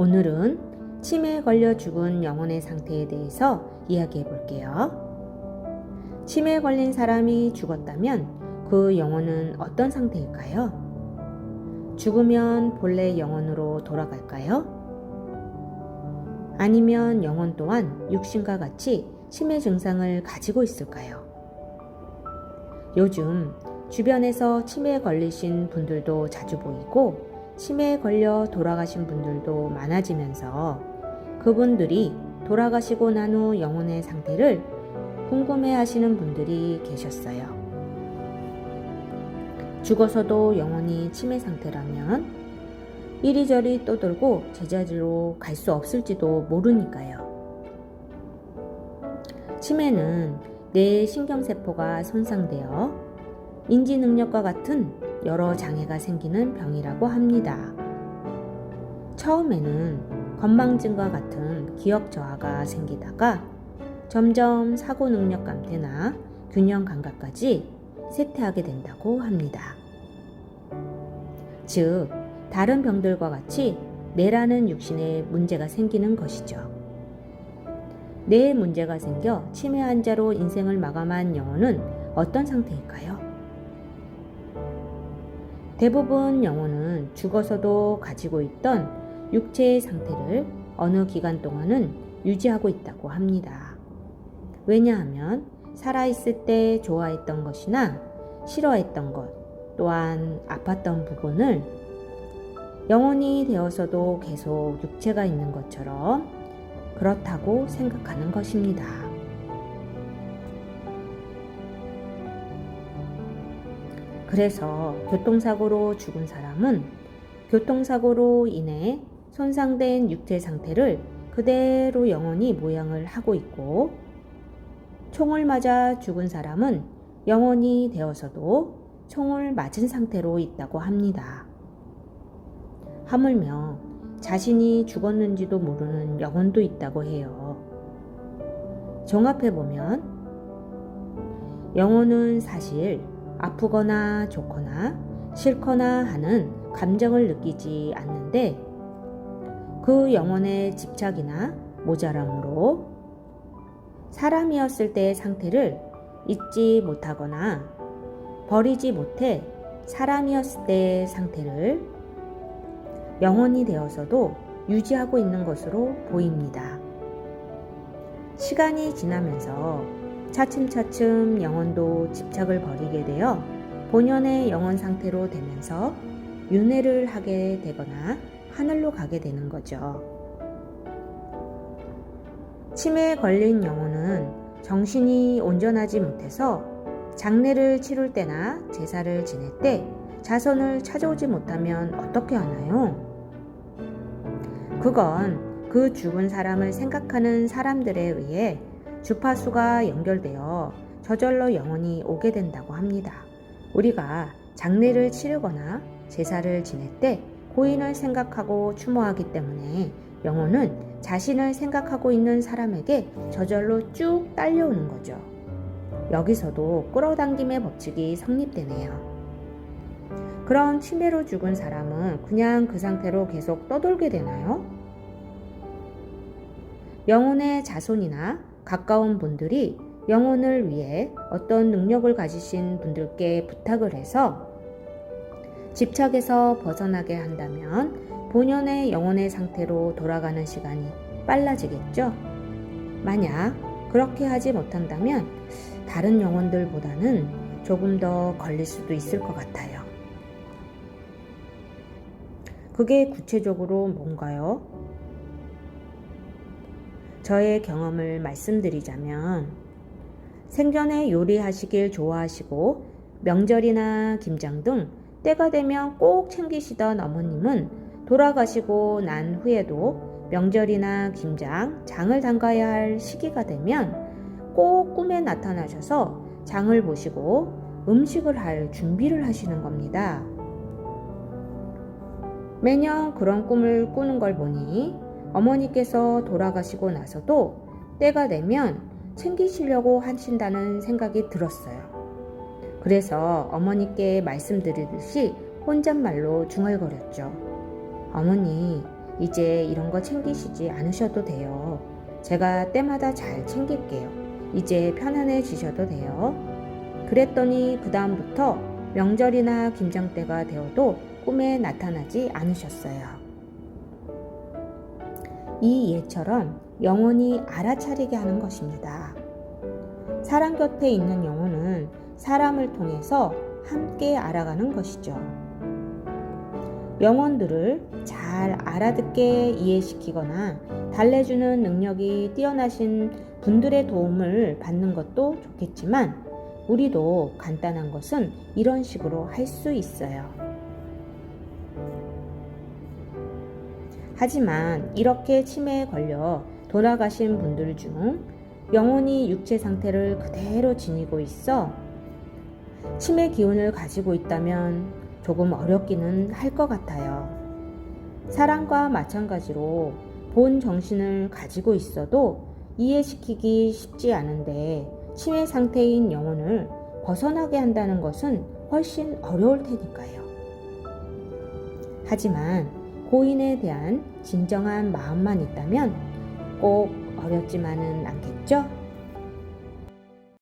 오늘은 치매에 걸려 죽은 영혼의 상태에 대해서 이야기해 볼게요. 치매에 걸린 사람이 죽었다면 그 영혼은 어떤 상태일까요? 죽으면 본래 영혼으로 돌아갈까요? 아니면 영혼 또한 육신과 같이 치매 증상을 가지고 있을까요? 요즘 주변에서 치매에 걸리신 분들도 자주 보이고 치매에 걸려 돌아가신 분들도 많아지면서 그분들이 돌아가시고 난 후 영혼의 상태를 궁금해 하시는 분들이 계셨어요. 죽어서도 영혼이 치매 상태라면 이리저리 떠돌고 제자리로 갈 수 없을지도 모르니까요. 치매는 뇌 신경세포가 손상되어 인지 능력과 같은 여러 장애가 생기는 병이라고 합니다. 처음에는 건망증과 같은 기억 저하가 생기다가 점점 사고 능력 감퇴나 균형 감각까지 쇠퇴하게 된다고 합니다. 즉, 다른 병들과 같이 뇌라는 육신에 문제가 생기는 것이죠. 뇌에 문제가 생겨 치매 환자로 인생을 마감한 영혼은 어떤 상태일까요? 대부분 영혼은 죽어서도 가지고 있던 육체의 상태를 어느 기간 동안은 유지하고 있다고 합니다. 왜냐하면 살아있을 때 좋아했던 것이나 싫어했던 것, 또한 아팠던 부분을 영혼이 되어서도 계속 육체가 있는 것처럼 그렇다고 생각하는 것입니다. 그래서 교통사고로 죽은 사람은 교통사고로 인해 손상된 육체 상태를 그대로 영원히 모양을 하고 있고 총을 맞아 죽은 사람은 영원히 되어서도 총을 맞은 상태로 있다고 합니다. 하물며 자신이 죽었는지도 모르는 영혼도 있다고 해요. 종합해보면 영혼은 사실 아프거나 좋거나 싫거나 하는 감정을 느끼지 않는데 그 영혼의 집착이나 모자람으로 사람이었을 때의 상태를 잊지 못하거나 버리지 못해 사람이었을 때의 상태를 영혼이 되어서도 유지하고 있는 것으로 보입니다. 시간이 지나면서 차츰차츰 영혼도 집착을 버리게 되어 본연의 영혼 상태로 되면서 윤회를 하게 되거나 하늘로 가게 되는 거죠. 치매에 걸린 영혼은 정신이 온전하지 못해서 장례를 치룰 때나 제사를 지낼 때 자손을 찾아오지 못하면 어떻게 하나요? 그건 그 죽은 사람을 생각하는 사람들에 의해 주파수가 연결되어 저절로 영혼이 오게 된다고 합니다. 우리가 장례를 치르거나 제사를 지낼 때 고인을 생각하고 추모하기 때문에 영혼은 자신을 생각하고 있는 사람에게 저절로 쭉 딸려오는 거죠. 여기서도 끌어당김의 법칙이 성립되네요. 그럼 치매로 죽은 사람은 그냥 그 상태로 계속 떠돌게 되나요? 영혼의 자손이나 가까운 분들이 영혼을 위해 어떤 능력을 가지신 분들께 부탁을 해서 집착에서 벗어나게 한다면 본연의 영혼의 상태로 돌아가는 시간이 빨라지겠죠? 만약 그렇게 하지 못한다면 다른 영혼들보다는 조금 더 걸릴 수도 있을 것 같아요. 그게 구체적으로 뭔가요? 저의 경험을 말씀드리자면 생전에 요리하시길 좋아하시고 명절이나 김장 등 때가 되면 꼭 챙기시던 어머님은 돌아가시고 난 후에도 명절이나 김장, 장을 담가야 할 시기가 되면 꼭 꿈에 나타나셔서 장을 보시고 음식을 할 준비를 하시는 겁니다. 매년 그런 꿈을 꾸는 걸 보니 어머니께서 돌아가시고 나서도 때가 되면 챙기시려고 하신다는 생각이 들었어요. 그래서 어머니께 말씀드리듯이 혼잣말로 중얼거렸죠. 어머니, 이제 이런 거 챙기시지 않으셔도 돼요. 제가 때마다 잘 챙길게요. 이제 편안해지셔도 돼요. 그랬더니 그다음부터 명절이나 김장 때가 되어도 꿈에 나타나지 않으셨어요. 이 예처럼 영혼이 알아차리게 하는 것입니다. 사람 곁에 있는 영혼은 사람을 통해서 함께 알아가는 것이죠. 영혼들을 잘 알아듣게 이해시키거나 달래주는 능력이 뛰어나신 분들의 도움을 받는 것도 좋겠지만 우리도 간단한 것은 이런 식으로 할 수 있어요. 하지만 이렇게 치매에 걸려 돌아가신 분들 중 영혼이 육체 상태를 그대로 지니고 있어 치매 기운을 가지고 있다면 조금 어렵기는 할 것 같아요. 사랑과 마찬가지로 본 정신을 가지고 있어도 이해시키기 쉽지 않은데 치매 상태인 영혼을 벗어나게 한다는 것은 훨씬 어려울 테니까요. 하지만 고인에 대한 진정한 마음만 있다면 꼭 어렵지만은 않겠죠?